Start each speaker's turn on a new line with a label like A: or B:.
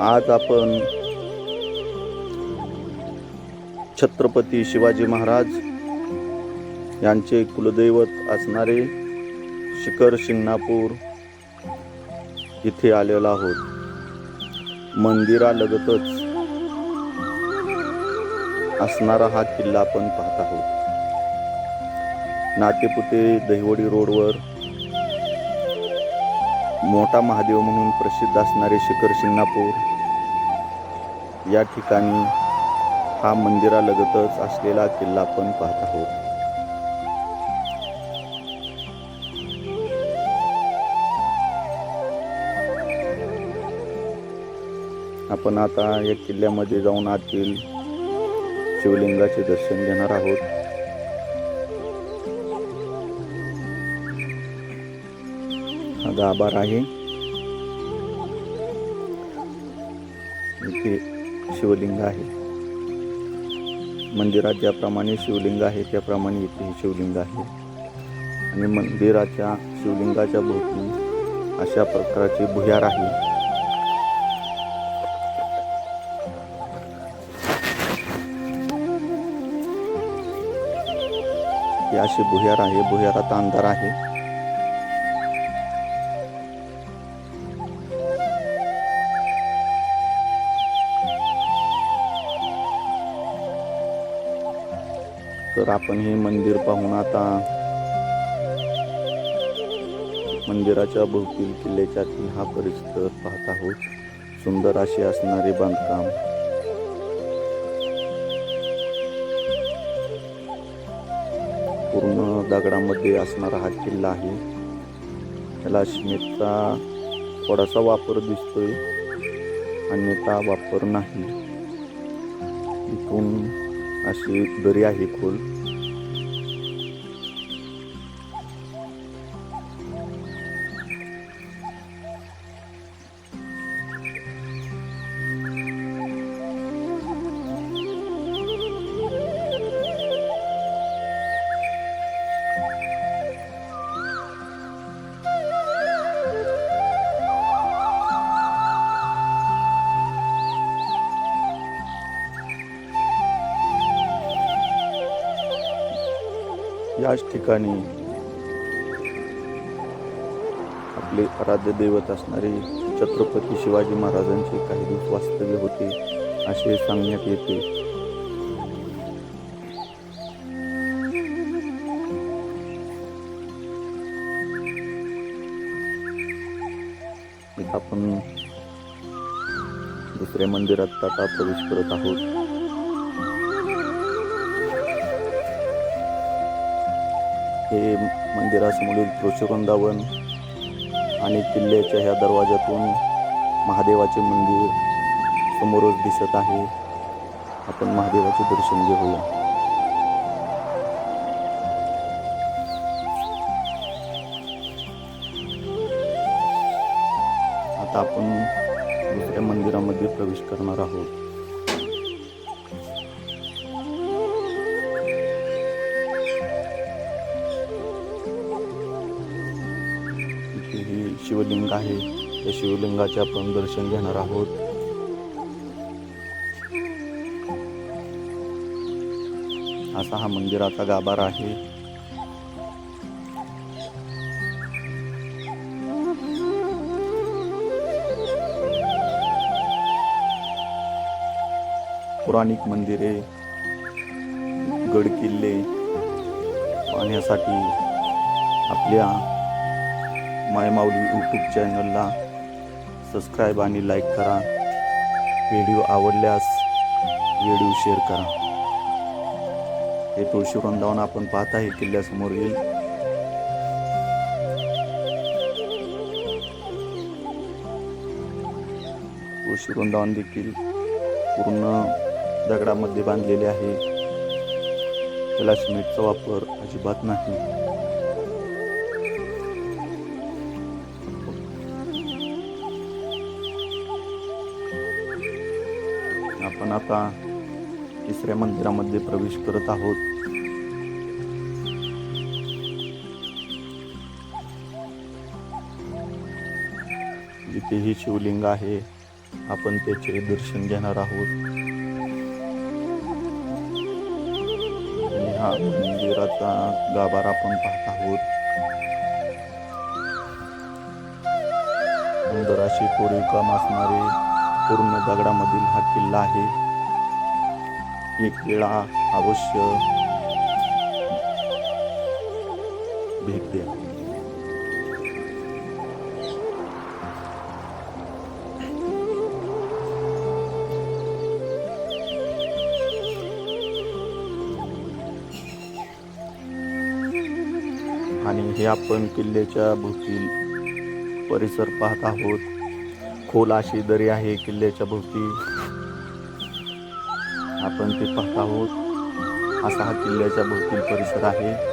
A: आज आपण छत्रपती शिवाजी महाराज यांचे कुलदैवत असणारे शिखर शिंगणापूर इथे आलेलो आहोत. मंदिरालगतच असणारा हा किल्ला आपण पाहत आहोत. नातेपुते दहिवडी रोडवर मोठा महादेव म्हणून प्रसिद्ध असणारे शिखर शिंगणापूर. या ठिकाणी हा मंदिरालगतच असलेला किल्ला आपण पाहत आहोत. आपण आता या किल्ल्यामध्ये जाऊन आतील शिवलिंगाचे दर्शन घेणार आहोत. गाभार आहे. इथे शिवलिंग आहे. मंदिरात ज्याप्रमाणे शिवलिंग आहे त्याप्रमाणे इथे शिवलिंग आहे. आणि मंदिराच्या शिवलिंगाच्या भोवती अशा प्रकारचे भुयार आहे. हे असे भुयार आहे. भुयारात अंधार आहे. तर आपण हे मंदिर पाहून आता मंदिराच्या भोवतील किल्ल्याच्यातील हा परिसर पाहत आहोत. सुंदर असे असणारे बांधकाम. पूर्ण दगडामध्ये असणारा हा किल्ला आहे. त्याला शिमेटचा थोडासा वापर दिसतोय. अन्यथा वापर नाही. इथून अशी दरी आहे खोल. याच ठिकाणी आपले आराध्य दैवत असणारे छत्रपती शिवाजी महाराजांचे काही दिवस वास्तव्य होते असे सांगण्यात येते. इथं आपण दुसऱ्या मंदिरात आता प्रवेश करत आहोत. हे मंदिरासमोरील वृक्षवृंदावन आणि किल्ल्याच्या ह्या दरवाजातून महादेवाचे मंदिर समोरच दिसत आहे. आपण महादेवाचे दर्शन घेऊया. आता आपण दुसऱ्या मंदिरामध्ये प्रवेश करणार आहोत. शिवलिंग आहे. त्या शिवलिंगाचे आपण दर्शन घेणार आहोत. असा हा मंदिराचा गाभार आहे. पुराणिक मंदिरे गड किल्ले पाहण्यासाठी आपल्या मायमाऊली यूट्यूब चॅनलला सबस्क्राईब आणि लाईक करा. व्हिडिओ आवडल्यास व्हिडिओ शेअर करा. हे तुळशी वृंदावन आपण पाहत आहे किल्ल्यासमोर येईल. तुळशी वृंदावन देखील पूर्ण दगडामध्ये बांधलेले आहे. त्याला सिमेंटचा वापर अजिबात नाही. आपण आता तिसऱ्या मंदिरामध्ये प्रवेश करत आहोत. इथेही शिवलिंग आहे आपण त्याचे दर्शन घेणार आहोत. आणि हा मंदिराचा गाभारा आपण पाहत आहोत. सुंदर अशी कोरीव काम असणारे पूर्ण दगडामधील हा किल्ला आहे. एक वेळा अवश्य भेट द्या. आणि हे आपण किल्ल्याच्या भोवती परिसर पाहत आहोत. खोल अशी दरी आहे किल्ल्याच्या भोवती. आपण ते पाहत आहोत. असा हा किल्ल्याच्या भोवती परिसर आहे.